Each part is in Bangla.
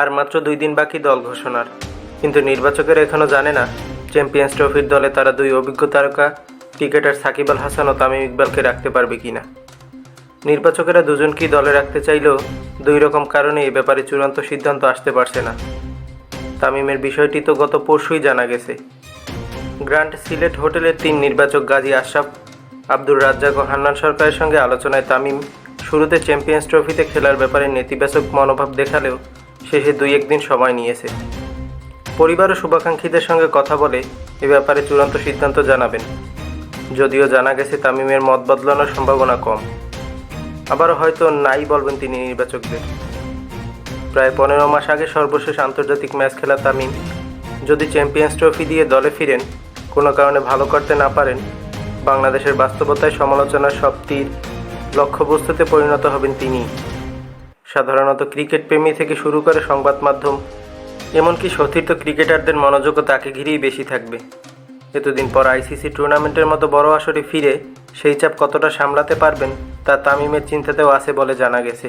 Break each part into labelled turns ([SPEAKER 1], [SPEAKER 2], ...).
[SPEAKER 1] আর মাত্র দুই দিন বাকি দল ঘোষণার। কিন্তু নির্বাচকেরা এখনও জানে না, চ্যাম্পিয়ন্স ট্রফির দলে তারা দুই অভিজ্ঞ তারকা, ক্রিকেটার সাকিব আল হাসান ও তামিম ইকবালকে রাখতে পারবে কিনা। নির্বাচকেরা দুজনকেই দলে রাখতে চাইলেও দুই রকম কারণে এ ব্যাপারে চূড়ান্ত সিদ্ধান্ত আসতে পারছে না। তামিমের বিষয়টি তো গত পরশুই জানা গেছে। গ্র্যান্ড সিলেট হোটেলের তিন নির্বাচক গাজী আশরাফ, আব্দুর রাজ্জাক ও হান্নান সরকারের সঙ্গে আলোচনায় তামিম শুরুতে চ্যাম্পিয়ন্স ট্রফিতে খেলার ব্যাপারে নেতিবাচক মনোভাব দেখালেও শেষে দুই একদিন সময় নিয়েছে। পরিবার ও শুভাকাঙ্ক্ষীদের সঙ্গে কথা বলে এ ব্যাপারে চূড়ান্ত সিদ্ধান্ত জানাবেন। যদিও জানা গেছে তামিমের মত বদলানোর সম্ভাবনা কম। আবার হয়তো নাই বলবেন তিনি নির্বাচকদের। প্রায় পনেরো মাস আগে সর্বশেষ আন্তর্জাতিক ম্যাচ খেলা তামিম। যদি চ্যাম্পিয়ন্স ট্রফি দিয়ে দলে ফিরেন, কোনো কারণে ভালো করতে না পারেন, বাংলাদেশের বাস্তবতায় সমালোচনার সব তীর লক্ষ্যবস্তুতে পরিণত হবেন তিনি। সাধারণত ক্রিকেট প্রেমী থেকে শুরু করে সংবাদ মাধ্যম, এমনকি সতীর্থ ক্রিকেটারদের মনোযোগও তাকে ঘিরেই বেশি থাকবে। এতদিন পর আইসিসি টুর্নামেন্টের মতো বড় আসরে ফিরে সেই চাপ কতটা সামলাতে পারবেন তা তামিমের চিন্তাতেও আছে বলে জানা গেছে।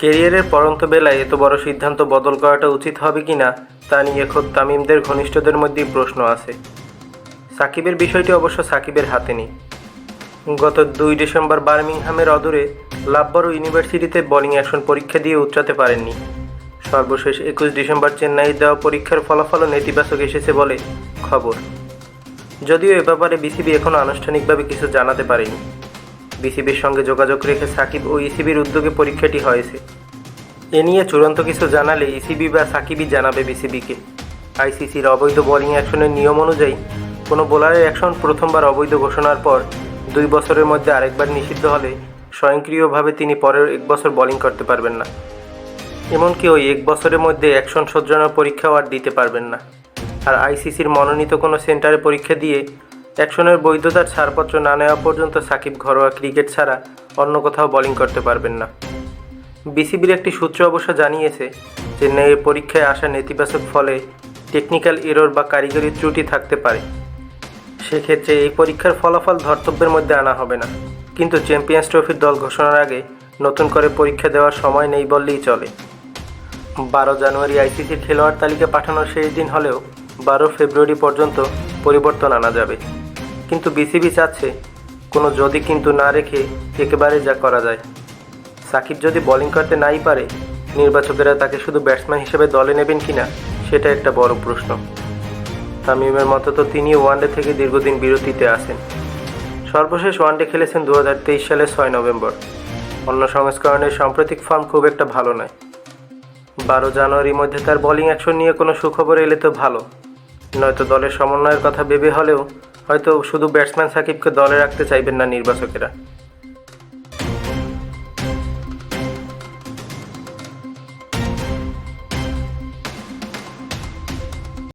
[SPEAKER 1] কেরিয়ারের পরন্ত বেলায় এত বড় সিদ্ধান্ত বদল করাটা উচিত হবে কি না, তা নিয়ে খোদ তামিমদের ঘনিষ্ঠদের মধ্যেই প্রশ্ন আছে। সাকিবের বিষয়টি অবশ্য সাকিবের হাতে নেই। গত দুই ডিসেম্বর বার্মিংহামের অদূরে লাভবড় ইউনিভার্সিটিতে বোলিং অ্যাকশন পরীক্ষা দিয়ে উচ্চাতে পারেননি। সর্বশেষ একুশ ডিসেম্বর চেন্নাইয়ে দেওয়া পরীক্ষার ফলাফলও নেতিবাচক এসেছে বলে খবর। যদিও এ ব্যাপারে বিসিবি এখনও আনুষ্ঠানিকভাবে কিছু জানাতে পারেনি। বিসিবির সঙ্গে যোগাযোগ রেখে সাকিব ও ইসিবির উদ্যোগে পরীক্ষাটি হয়েছে। এ নিয়ে চূড়ান্ত কিছু জানালে ইসিবি বা সাকিবই জানাবে বিসিবিকে। আইসিসির অবৈধ বোলিং অ্যাকশনের নিয়ম অনুযায়ী কোনো বোলারের অ্যাকশন প্রথমবার অবৈধ ঘোষণার পর দুই বছরের মধ্যে আরেকবার নিষিদ্ধ হলে স্বয়ংক্রিয়ভাবে তিনি পরের এক বছর বোলিং করতে পারবেন না। এমনকি ওই এক বছরের মধ্যে অ্যাকশন সজ্জানোর পরীক্ষাও আর দিতে পারবেন না। আর আইসিসির মনোনীত কোনো সেন্টারে পরীক্ষা দিয়ে অ্যাকশনের বৈধতার ছাড়পত্র না নেওয়া পর্যন্ত সাকিব ঘরোয়া ক্রিকেট ছাড়া অন্য কোথাও বোলিং করতে পারবেন না। বিসিবির একটি সূত্র অবশ্য জানিয়েছে যে চেন্নাইয়ের পরীক্ষায় আসা নেতিবাচক ফলে টেকনিক্যাল এরর বা কারিগরি ত্রুটি থাকতে পারে। সেক্ষেত্রে এই পরীক্ষার ফলাফল ধর্তব্যের মধ্যে আনা হবে না। কিন্তু চ্যাম্পিয়ন্স ট্রফির দল ঘোষণার আগে নতুন করে পরীক্ষা দেওয়ার সময় নেই বললেই চলে। বারো জানুয়ারি আইসিসির খেলোয়াড় তালিকা পাঠানোর শেষ দিন হলেও বারো ফেব্রুয়ারি পর্যন্ত পরিবর্তন আনা যাবে। কিন্তু বিসিবি চাচ্ছে কোনো যদি কিন্তু না রেখে একেবারে যা করা যায়। সাকিব যদি বোলিং করতে নাই পারে, নির্বাচকেরা তাকে শুধু ব্যাটসম্যান হিসেবে দলে নেবেন কিনা, সেটা একটা বড় প্রশ্ন। তামিমের মতো তো তিনি ওয়ানডে থেকে দীর্ঘদিন বিরতিতে আছেন। সর্বশেষ ওয়ানডে খেলেছেন দু হাজার তেইশ সালের ছয় নভেম্বর। অন্য সংস্করণের সাম্প্রতিক ফর্ম খুব একটা ভালো নয়। বারো জানুয়ারির মধ্যে তার বোলিং অ্যাকশন নিয়ে কোনো সুখবর এলে তো ভালো। নয়তো দলের সমন্বয়ের কথা ভেবে হলেও হয়তো শুধু ব্যাটসম্যান সাকিবকে দলে রাখতে চাইবেন না নির্বাচকেরা।